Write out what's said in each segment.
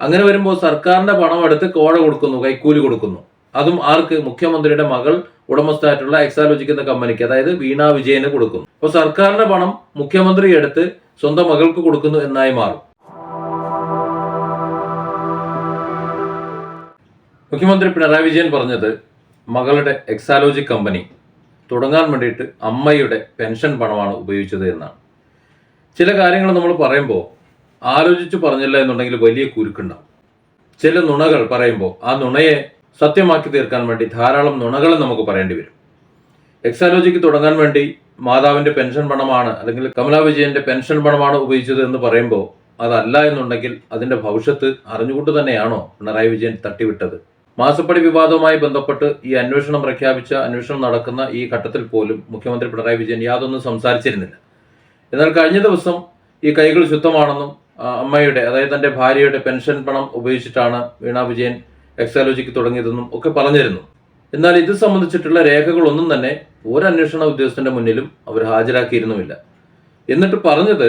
അങ്ങനെ വരുമ്പോൾ സർക്കാരിന്റെ പണം എടുത്ത് കോഴ കൊടുക്കുന്നു കൈക്കൂലി കൊടുക്കുന്നു. അതും ആർക്ക്? മുഖ്യമന്ത്രിയുടെ മകൾ ഉടമസ്ഥായിട്ടുള്ള എക്സാലോജിക് എന്ന കമ്പനിക്ക് അതായത് വീണ വിജയന് കൊടുക്കുന്നു. അപ്പോൾ സർക്കാരിന്റെ പണം മുഖ്യമന്ത്രി എടുത്ത് സ്വന്തം മകൾക്ക് കൊടുക്കുന്നു എന്നായി മാറും. മുഖ്യമന്ത്രി പിണറായി വിജയൻ പറഞ്ഞത് മകളുടെ എക്സാലോജിക് കമ്പനി തുടങ്ങാൻ വേണ്ടിയിട്ട് അമ്മയുടെ പെൻഷൻ പണമാണ് ഉപയോഗിച്ചത് എന്നാണ്. ചില കാര്യങ്ങൾ നമ്മൾ പറയുമ്പോൾ ആലോചിച്ച് പറഞ്ഞില്ല എന്നുണ്ടെങ്കിൽ വലിയ കുരുക്കുണ്ടാവും. ചില നുണകൾ പറയുമ്പോൾ ആ നുണയെ സത്യമാക്കി തീർക്കാൻ വേണ്ടി ധാരാളം നുണകൾ നമുക്ക് പറയേണ്ടി വരും. എക്സാലോജിക്ക് തുടങ്ങാൻ വേണ്ടി മാതാവിന്റെ പെൻഷൻ പണമാണ് അല്ലെങ്കിൽ കമലാ വിജയന്റെ പെൻഷൻ പണമാണ് ഉപയോഗിച്ചത് എന്ന് പറയുമ്പോൾ അതല്ല എന്നുണ്ടെങ്കിൽ അതിന്റെ ഭവിഷ്യത്ത് അറിഞ്ഞുകൊണ്ട് തന്നെയാണോ പിണറായി വിജയൻ തട്ടിവിട്ടത്? മാസപ്പടി വിവാദവുമായി ബന്ധപ്പെട്ട് ഈ അന്വേഷണം പ്രഖ്യാപിച്ച അന്വേഷണം നടക്കുന്ന ഈ ഘട്ടത്തിൽ പോലും മുഖ്യമന്ത്രി പിണറായി വിജയൻ യാതൊന്നും സംസാരിച്ചിരുന്നില്ല. എന്നാൽ കഴിഞ്ഞ ദിവസം ഈ കൈകൾ ശുദ്ധമാണെന്നും അമ്മയുടെ അതായത് തന്റെ ഭാര്യയുടെ പെൻഷൻ പണം ഉപയോഗിച്ചിട്ടാണ് വീണ വിജയൻ എക്സാലോജിക്ക് തുടങ്ങിയതെന്നും ഒക്കെ പറഞ്ഞിരുന്നു. എന്നാൽ ഇത് സംബന്ധിച്ചിട്ടുള്ള രേഖകളൊന്നും തന്നെ ഒരു അന്വേഷണ ഉദ്യോഗസ്ഥന്റെ മുന്നിലും അവർ ഹാജരാക്കിയിരുന്നുമില്ല. എന്നിട്ട് പറഞ്ഞത്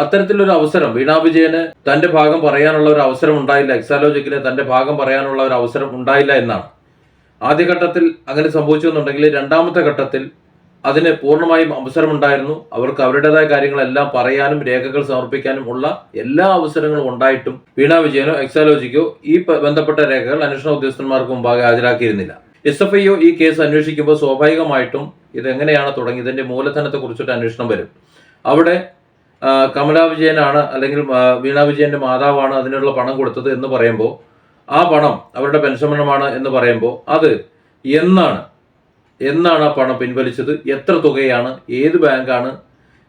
അത്തരത്തിലൊരു അവസരം വീണ വിജയന് തന്റെ ഭാഗം പറയാനുള്ള ഒരു അവസരം ഉണ്ടായില്ല എക്സാലോജിക്കിലെ തന്റെ ഭാഗം പറയാനുള്ള ഒരു അവസരം ഉണ്ടായില്ല എന്നാണ്. ആദ്യഘട്ടത്തിൽ അങ്ങനെ സംഭവിച്ചു എന്നുണ്ടെങ്കിൽ രണ്ടാമത്തെ ഘട്ടത്തിൽ അതിന് പൂർണമായും അവസരമുണ്ടായിരുന്നു. അവർക്ക് അവരുടേതായ കാര്യങ്ങളെല്ലാം പറയാനും രേഖകൾ സമർപ്പിക്കാനും ഉള്ള എല്ലാ അവസരങ്ങളും ഉണ്ടായിട്ടും വീണാ വിജയനോ എക്സാലോജിക്കോ ഈ ബന്ധപ്പെട്ട രേഖകൾ അന്വേഷണ ഉദ്യോഗസ്ഥന്മാർക്ക് മുമ്പാകെ ഹാജരാക്കിയിരുന്നില്ല. എസ് എഫ് ഐ ഈ കേസ് അന്വേഷിക്കുമ്പോൾ സ്വാഭാവികമായിട്ടും ഇതെങ്ങനെയാണ് എങ്ങനെയാണ് തുടങ്ങിയത്? ഇതിന്റെ മൂലധനത്തെ കുറിച്ചിട്ട് അന്വേഷണം വരും. അവിടെ കമലാ വിജയനാണ് അല്ലെങ്കിൽ വീണ വിജയന്റെ മാതാവാണ് അതിനുള്ള പണം കൊടുത്തത് എന്ന് പറയുമ്പോൾ ആ പണം അവരുടെ പെൻഷൻ പണമാണ് എന്ന് പറയുമ്പോൾ അത് എന്നാണ് എന്നാണ് ആ പണം പിൻവലിച്ചത്? എത്ര തുകയാണ്? ഏത് ബാങ്കാണ്?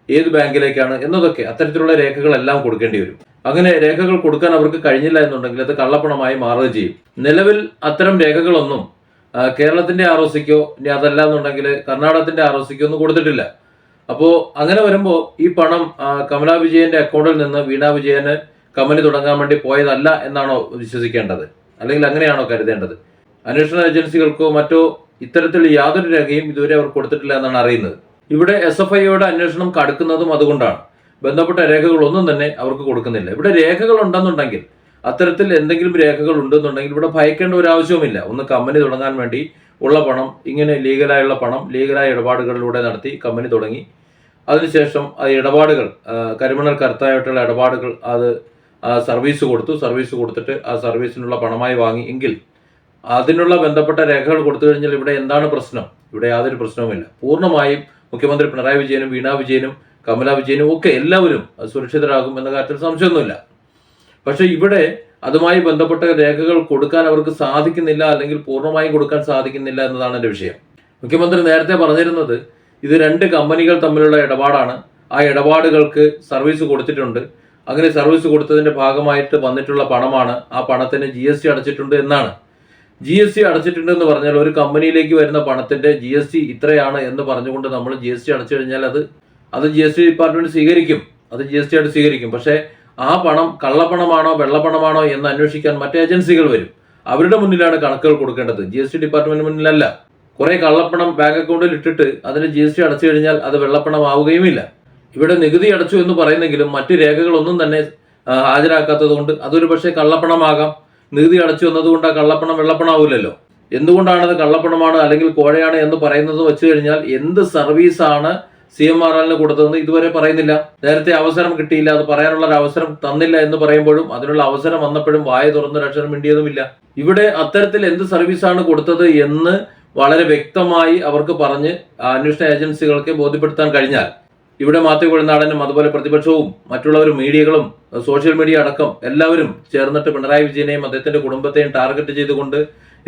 ഏത് ബാങ്കിലേക്കാണ്? എന്നതൊക്കെ അത്തരത്തിലുള്ള രേഖകളെല്ലാം കൊടുക്കേണ്ടി വരും. അങ്ങനെ രേഖകൾ കൊടുക്കാൻ അവർക്ക് കഴിഞ്ഞില്ല എന്നുണ്ടെങ്കിൽ അത് കള്ളപ്പണമായി മാറുകയും ചെയ്യും. നിലവിൽ അത്തരം രേഖകളൊന്നും കേരളത്തിന്റെ ആർ ഒ സിക്കോ ഇനി അതല്ല എന്നുണ്ടെങ്കിൽ കർണാടകത്തിന്റെ ആർ ഒ സിക്കോ ഒന്നും കൊടുത്തിട്ടില്ല. അപ്പോൾ അങ്ങനെ വരുമ്പോൾ ഈ പണം കമലാ വിജയന്റെ അക്കൗണ്ടിൽ നിന്ന് വീണാ വിജയന് കമ്പനി തുടങ്ങാൻ വേണ്ടി പോയതല്ല എന്നാണോ വിശ്വസിക്കേണ്ടത്? അല്ലെങ്കിൽ അങ്ങനെയാണോ കരുതേണ്ടത്? അന്വേഷണ ഏജൻസികൾക്കോ മറ്റോ ഇത്തരത്തിൽ യാതൊരു രേഖയും ഇതുവരെ അവർ കൊടുത്തിട്ടില്ല എന്നാണ് അറിയുന്നത്. ഇവിടെ എസ് എഫ് ഐയുടെ അന്വേഷണം കടുക്കുന്നതും അതുകൊണ്ടാണ്. ബന്ധപ്പെട്ട രേഖകളൊന്നും തന്നെ അവർക്ക് കൊടുക്കുന്നില്ല. ഇവിടെ രേഖകൾ ഉണ്ടെന്നുണ്ടെങ്കിൽ അത്തരത്തിൽ എന്തെങ്കിലും രേഖകൾ ഉണ്ടെന്നുണ്ടെങ്കിൽ ഇവിടെ ഭയക്കേണ്ട ഒരു ആവശ്യവുമില്ല. ഒന്ന് കമ്പനി തുടങ്ങാൻ വേണ്ടി ഉള്ള പണം ഇങ്ങനെ ലീഗലായുള്ള പണം ലീഗലായ ഇടപാടുകളിലൂടെ നടത്തി കമ്പനി തുടങ്ങി. അതിനുശേഷം ആ ഇടപാടുകൾ കരിമണൽ കരുത്തായിട്ടുള്ള ഇടപാടുകൾ അത് സർവീസ് കൊടുത്തു. സർവീസ് കൊടുത്തിട്ട് ആ സർവീസിനുള്ള പണമായി വാങ്ങി. എങ്കിൽ അതിനുള്ള ബന്ധപ്പെട്ട രേഖകൾ കൊടുത്തു കഴിഞ്ഞാൽ ഇവിടെ എന്താണ് പ്രശ്നം? ഇവിടെ യാതൊരു പ്രശ്നവുമില്ല. പൂർണമായും മുഖ്യമന്ത്രി പിണറായി വിജയനും വീണ വിജയനും കമല വിജയനും ഒക്കെ എല്ലാവരും സുരക്ഷിതരാകും എന്ന കാര്യത്തിൽ സംശയമൊന്നുമില്ല. പക്ഷേ ഇവിടെ അതുമായി ബന്ധപ്പെട്ട രേഖകൾ കൊടുക്കാൻ അവർക്ക് സാധിക്കുന്നില്ല അല്ലെങ്കിൽ പൂർണമായും കൊടുക്കാൻ സാധിക്കുന്നില്ല എന്നതാണ് എന്റെ വിഷയം. മുഖ്യമന്ത്രി നേരത്തെ പറഞ്ഞിരുന്നത് ഇത് രണ്ട് കമ്പനികൾ തമ്മിലുള്ള ഇടപാടാണ്. ആ ഇടപാടുകൾക്ക് സർവീസ് കൊടുത്തിട്ടുണ്ട്. അങ്ങനെ സർവീസ് കൊടുത്തതിന്റെ ഭാഗമായിട്ട് വന്നിട്ടുള്ള പണമാണ് ആ പണത്തിന് ജി അടച്ചിട്ടുണ്ട് എന്നാണ്. ജി എസ് ടി അടച്ചിട്ടുണ്ടെന്ന് പറഞ്ഞാൽ ഒരു കമ്പനിയിലേക്ക് വരുന്ന പണത്തിന്റെ ജി എസ് ടി ഇത്രയാണ് എന്ന് പറഞ്ഞുകൊണ്ട് നമ്മൾ ജി എസ് ടി അടച്ചു കഴിഞ്ഞാൽ അത് അത് ജി എസ് ടി ഡിപ്പാർട്ട്മെന്റ് സ്വീകരിക്കും. അത് ജി എസ് ടി ആയിട്ട് സ്വീകരിക്കും. പക്ഷേ ആ പണം കള്ളപ്പണമാണോ വെള്ളപ്പണമാണോ എന്ന് അന്വേഷിക്കാൻ മറ്റ് ഏജൻസികൾ വരും. അവരുടെ മുന്നിലാണ് കണക്കുകൾ കൊടുക്കേണ്ടത്. ജി എസ് ടി ഡിപ്പാർട്ട്മെന്റ് മുന്നിലല്ല. കുറെ കള്ളപ്പണം ബാങ്ക് അക്കൗണ്ടിൽ ഇട്ടിട്ട് അതിന് ജി എസ് ടി അടച്ചു കഴിഞ്ഞാൽ അത് വെള്ളപ്പണമാവുകയുമില്ല. ഇവിടെ നികുതി അടച്ചു എന്ന് പറയുന്നെങ്കിലും മറ്റു രേഖകളൊന്നും തന്നെ ഹാജരാക്കാത്തത് കൊണ്ട് അതൊരു പക്ഷേ കള്ളപ്പണമാകാം. നികുതി അടച്ചു എന്നതുകൊണ്ട് ആ കള്ളപ്പണം വെള്ളപ്പണമാവില്ലല്ലോ എന്തുകൊണ്ടാണത് കള്ളപ്പണമാണ് അല്ലെങ്കിൽ കോഴയാണ് എന്ന് പറയുന്നത് വെച്ച് കഴിഞ്ഞാൽ എന്ത് സർവീസാണ് സി എം ആർ എല്ലിന് കൊടുത്തതെന്ന് ഇതുവരെ പറയുന്നില്ല. നേരത്തെ അവസരം കിട്ടിയില്ല അത് പറയാനുള്ള ഒരു അവസരം തന്നില്ല എന്ന് പറയുമ്പോഴും അതിനുള്ള അവസരം വന്നപ്പോഴും വായ തുറന്നൊരു അക്ഷരം മിണ്ടിയതുമില്ല. ഇവിടെ അത്തരത്തിൽ എന്ത് സർവീസാണ് കൊടുത്തത് എന്ന് വളരെ വ്യക്തമായി അവർക്ക് പറഞ്ഞ് അന്വേഷണ ഏജൻസികൾക്ക് ബോധ്യപ്പെടുത്താൻ കഴിഞ്ഞാൽ ഇവിടെ മാത്യു കുഴനാടനും അതുപോലെ പ്രതിപക്ഷവും മറ്റുള്ളവരും മീഡിയകളും സോഷ്യൽ മീഡിയ അടക്കം എല്ലാവരും ചേർന്നിട്ട് പിണറായി വിജയനെയും അദ്ദേഹത്തിന്റെ കുടുംബത്തെയും ടാർഗറ്റ് ചെയ്തുകൊണ്ട്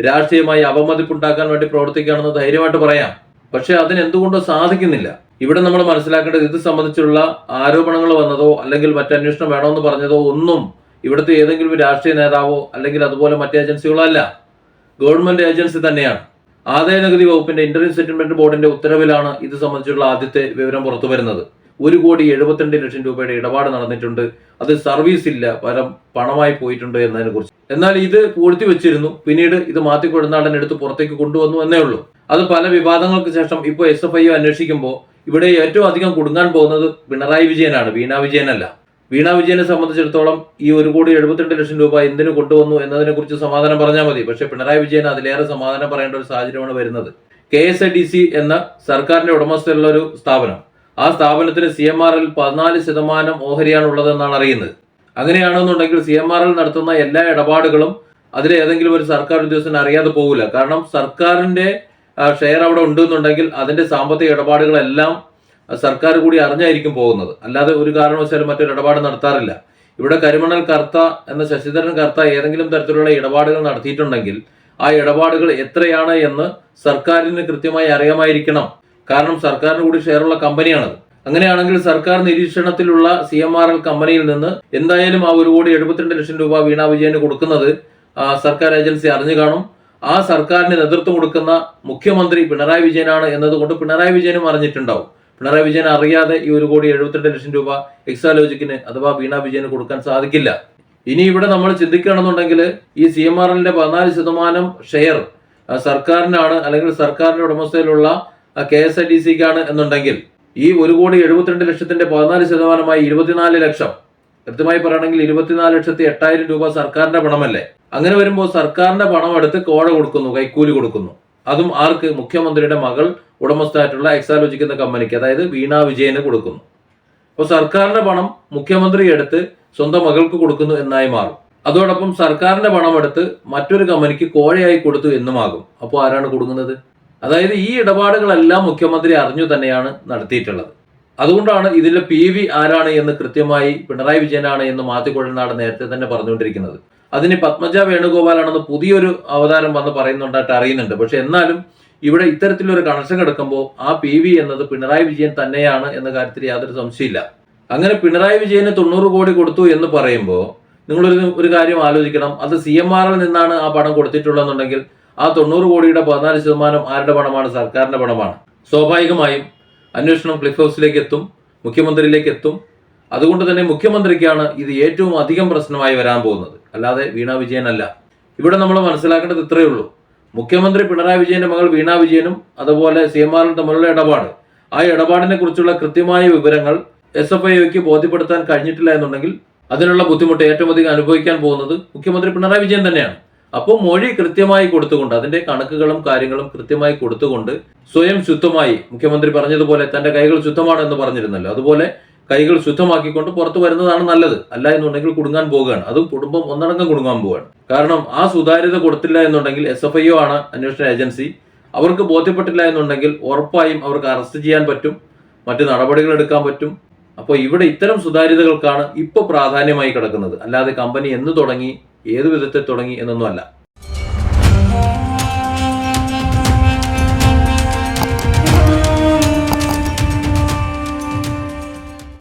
രാഷ്ട്രീയമായി അവമതിപ്പുണ്ടാക്കാൻ വേണ്ടി പ്രവർത്തിക്കുകയാണെന്ന് ധൈര്യമായിട്ട് പറയാം. പക്ഷെ അതിന് എന്തുകൊണ്ടോ സാധിക്കുന്നില്ല. ഇവിടെ നമ്മൾ മനസ്സിലാക്കേണ്ടത് ഇത് സംബന്ധിച്ചുള്ള ആരോപണങ്ങൾ വന്നതോ അല്ലെങ്കിൽ മറ്റന്വേഷണം വേണമെന്ന് പറഞ്ഞതോ ഒന്നും ഇവിടുത്തെ ഏതെങ്കിലും രാഷ്ട്രീയ നേതാവോ അല്ലെങ്കിൽ അതുപോലെ മറ്റ് ഏജൻസികളോ അല്ല. ഗവൺമെന്റ് ഏജൻസി തന്നെയാണ്. ആദായ നികുതി വകുപ്പിന്റെ ഇന്റർവ്യൂ സെറ്റിൽമെന്റ് ബോർഡിന്റെ ഉത്തരവിലാണ് ഇത് സംബന്ധിച്ചുള്ള ആദ്യത്തെ വിവരം പുറത്തു വരുന്നത്. ഒരു കോടി എഴുപത്തിരണ്ട് ലക്ഷം രൂപയുടെ ഇടപാട് നടന്നിട്ടുണ്ട്. അത് സർവീസ് ഇല്ല. പരം പണമായി പോയിട്ടുണ്ട് എന്നതിനെ കുറിച്ച്. എന്നാൽ ഇത് പൂഴ്ത്തി വെച്ചിരുന്നു. പിന്നീട് ഇത് മാറ്റി കൊടുനാടൻ എടുത്ത് പുറത്തേക്ക് കൊണ്ടുവന്നു എന്നേ ഉള്ളൂ. അത് പല വിവാദങ്ങൾക്ക് ശേഷം ഇപ്പോൾ എസ് എഫ് ഐ അന്വേഷിക്കുമ്പോൾ ഇവിടെ ഏറ്റവും അധികം കുടുങ്ങാൻ പോകുന്നത് പിണറായി വിജയനാണ്. വീണാ വിജയനല്ല. വീണ വിജയനെ സംബന്ധിച്ചിടത്തോളം ഈ ഒരു കോടി എഴുപത്തിരണ്ട് ലക്ഷം രൂപ എന്തിനു കൊണ്ടുവന്നു എന്നതിനെ കുറിച്ച് സമാധാനം പറഞ്ഞാൽ മതി. പക്ഷെ പിണറായി വിജയൻ അതിലേറെ സമാധാനം പറയേണ്ട ഒരു സാഹചര്യമാണ് വരുന്നത്. K S I D C എന്ന സർക്കാരിന്റെ ഉടമസ്ഥയിലുള്ള ഒരു സ്ഥാപനം. ആ സ്ഥാപനത്തിന് സി എം ആർ എൽ പതിനാല് ശതമാനം ഓഹരിയാണ് ഉള്ളതെന്നാണ് അറിയുന്നത്. അങ്ങനെയാണെന്നുണ്ടെങ്കിൽ സി എം ആർ എൽ നടത്തുന്ന എല്ലാ ഇടപാടുകളും അതിൽ ഏതെങ്കിലും ഒരു സർക്കാർ ഉദ്യോഗസ്ഥന് അറിയാതെ പോകില്ല കാരണം സർക്കാരിന്റെ ഷെയർ അവിടെ ഉണ്ടെന്നുണ്ടെങ്കിൽ അതിന്റെ സാമ്പത്തിക ഇടപാടുകളെല്ലാം സർക്കാർ കൂടി അറിഞ്ഞായിരിക്കും പോകുന്നത്. അല്ലാതെ ഒരു കാരണവശാലും മറ്റൊരു ഇടപാട് നടത്താറില്ല. ഇവിടെ കരിമണൽ കർത്ത എന്ന ശശിധരൻ കർത്ത ഏതെങ്കിലും തരത്തിലുള്ള ഇടപാടുകൾ നടത്തിയിട്ടുണ്ടെങ്കിൽ ആ ഇടപാടുകൾ എത്രയാണ് എന്ന് സർക്കാരിന് കൃത്യമായി അറിയാമായിരിക്കണം. കാരണം സർക്കാരിന് കൂടി ഷെയറുള്ള കമ്പനിയാണത്. അങ്ങനെയാണെങ്കിൽ സർക്കാർ നിരീക്ഷണത്തിലുള്ള സി എം ആർ എൽ കമ്പനിയിൽ നിന്ന് എന്തായാലും ആ ഒരു കോടി എഴുപത്തിരണ്ട് ലക്ഷം രൂപ വീണ വിജയന് കൊടുക്കുന്നത് സർക്കാർ ഏജൻസി അറിഞ്ഞു കാണും. ആ സർക്കാരിന് നേതൃത്വം കൊടുക്കുന്ന മുഖ്യമന്ത്രി പിണറായി വിജയനാണ് എന്നതുകൊണ്ട് പിണറായി വിജയനും അറിഞ്ഞിട്ടുണ്ടാവും. പിണറായി വിജയൻ അറിയാതെ ഈ ഒരു കോടി എഴുപത്തിരണ്ട് ലക്ഷം രൂപ എക്സാലോജിക്കിന് അഥവാ വീണ വിജയന് കൊടുക്കാൻ സാധിക്കില്ല. ഇനി ഇവിടെ നമ്മൾ ചിന്തിക്കുകയാണെന്നുണ്ടെങ്കിൽ ഈ സി എം ആർ എല്ലിന്റെ പതിനാല് ശതമാനം ഷെയർ സർക്കാരിനാണ് അല്ലെങ്കിൽ സർക്കാരിന്റെ ഉടമസ്ഥയിലുള്ള കെ എസ് ഐ ഡി സിക്കാണ് എന്നുണ്ടെങ്കിൽ ഈ ഒരു കോടി എഴുപത്തിരണ്ട് ലക്ഷത്തിന്റെ പതിനാല് ശതമാനമായി ഇരുപത്തിനാല് ലക്ഷം കൃത്യമായി പറയുകയാണെങ്കിൽ ഇരുപത്തിനാല് ലക്ഷത്തി എട്ടായിരം രൂപ സർക്കാരിന്റെ പണമല്ലേ? അങ്ങനെ വരുമ്പോൾ സർക്കാരിന്റെ പണം എടുത്ത് കോഴ കൊടുക്കുന്നു കൈക്കൂലി കൊടുക്കുന്നു. അതും ആർക്ക്? മുഖ്യമന്ത്രിയുടെ മകൾ ഉടമസ്ഥായിട്ടുള്ള എക്സാലോജിക് എന്ന കമ്പനിക്ക് അതായത് വീണ വിജയന് കൊടുക്കുന്നു. അപ്പോൾ സർക്കാരിന്റെ പണം മുഖ്യമന്ത്രി എടുത്ത് സ്വന്തം മകൾക്ക് കൊടുക്കുന്നു എന്നായി മാറും. അതോടൊപ്പം സർക്കാരിന്റെ പണം എടുത്ത് മറ്റൊരു കമ്പനിക്ക് കോഴയായി കൊടുത്തു എന്നുമാകും അപ്പോൾ ആരാണ് കൊടുക്കുന്നത് അതായത് ഈ ഇടപാടുകളെല്ലാം മുഖ്യമന്ത്രി അറിഞ്ഞു തന്നെയാണ് നടത്തിയിട്ടുള്ളത്. അതുകൊണ്ടാണ് ഇതിലെ പി വി ആരാണ് എന്ന് കൃത്യമായി പിണറായി വിജയനാണ് എന്ന് മാത്തിക്കുഴൽനാട് നേരത്തെ തന്നെ പറഞ്ഞുകൊണ്ടിരിക്കുന്നത്. അതിന് പത്മജ വേണുഗോപാലാണെന്ന് പുതിയൊരു അവതാരം വന്ന് പറയുന്നുണ്ടായിട്ട് അറിയുന്നുണ്ട്. പക്ഷെ എന്നാലും ഇവിടെ ഇത്തരത്തിലൊരു കണക്ഷൻ കിടക്കുമ്പോൾ ആ പി വി എന്നത് പിണറായി വിജയൻ തന്നെയാണ് എന്ന കാര്യത്തിൽ യാതൊരു സംശയമില്ല അങ്ങനെ പിണറായി വിജയന് തൊണ്ണൂറ് കോടി കൊടുത്തു എന്ന് പറയുമ്പോൾ നിങ്ങളൊരു ഒരു കാര്യം ആലോചിക്കണം. അത് സി എം ആറിൽ നിന്നാണ് ആ പണം കൊടുത്തിട്ടുള്ളതെന്നുണ്ടെങ്കിൽ ആ തൊണ്ണൂറ് കോടിയുടെ പതിനാല് ശതമാനം ആരുടെ പണമാണ്? സർക്കാരിന്റെ പണമാണ്. സ്വാഭാവികമായും അന്വേഷണം ക്ലിഫ് ഹൗസിലേക്ക് എത്തും മുഖ്യമന്ത്രിയിലേക്ക് എത്തും. അതുകൊണ്ട് തന്നെ മുഖ്യമന്ത്രിക്കാണ് ഇത് ഏറ്റവും അധികം പ്രശ്നമായി വരാൻ പോകുന്നത്. അല്ലാതെ വീണ വിജയനല്ല. ഇവിടെ നമ്മൾ മനസ്സിലാക്കേണ്ടത് ഇത്രയേ ഉള്ളൂ. മുഖ്യമന്ത്രി പിണറായി വിജയന്റെ മകൾ വീണ വിജയനും അതുപോലെ സി എം ആറും തമ്മിലുള്ള ഇടപാട്. ആ ഇടപാടിനെ കുറിച്ചുള്ള കൃത്യമായ വിവരങ്ങൾ എസ് എഫ് ഐക്ക് ബോധ്യപ്പെടുത്താൻ കഴിഞ്ഞിട്ടില്ല എന്നുണ്ടെങ്കിൽ അതിനുള്ള ബുദ്ധിമുട്ട് ഏറ്റവും അധികം അനുഭവിക്കാൻ പോകുന്നത് മുഖ്യമന്ത്രി പിണറായി വിജയൻ തന്നെയാണ്. അപ്പോൾ മൊഴി കൃത്യമായി കൊടുത്തുകൊണ്ട് അതിന്റെ കണക്കുകളും കാര്യങ്ങളും കൃത്യമായി കൊടുത്തുകൊണ്ട് സ്വയം ശുദ്ധമായി മുഖ്യമന്ത്രി പറഞ്ഞതുപോലെ തന്റെ കൈകൾ ശുദ്ധമാണ് എന്ന് പറഞ്ഞിരുന്നല്ലോ. അതുപോലെ കൈകൾ ശുദ്ധമാക്കിക്കൊണ്ട് പുറത്തു വരുന്നതാണ് നല്ലത്. അല്ല എന്നുണ്ടെങ്കിൽ കുടുങ്ങാൻ പോവുകയാണ്. അതും കുടുംബം ഒന്നടങ്കം കുടുങ്ങാൻ പോവുകയാണ്. കാരണം ആ സുതാര്യത കൊടുത്തില്ല എന്നുണ്ടെങ്കിൽ എസ് എഫ് ഐ ഒ ആണ് അന്വേഷണ ഏജൻസി. അവർക്ക് ബോധ്യപ്പെട്ടില്ല എന്നുണ്ടെങ്കിൽ ഉറപ്പായും അവർക്ക് അറസ്റ്റ് ചെയ്യാൻ പറ്റും. മറ്റു നടപടികൾ എടുക്കാൻ പറ്റും. അപ്പോൾ ഇവിടെ ഇത്തരം സുതാര്യതകൾക്കാണ് ഇപ്പോൾ പ്രാധാന്യമായി കിടക്കുന്നത്. അല്ലാതെ കമ്പനി എന്ന് തുടങ്ങി ഏത് വിധത്തിൽ തുടങ്ങി എന്നൊന്നും അല്ല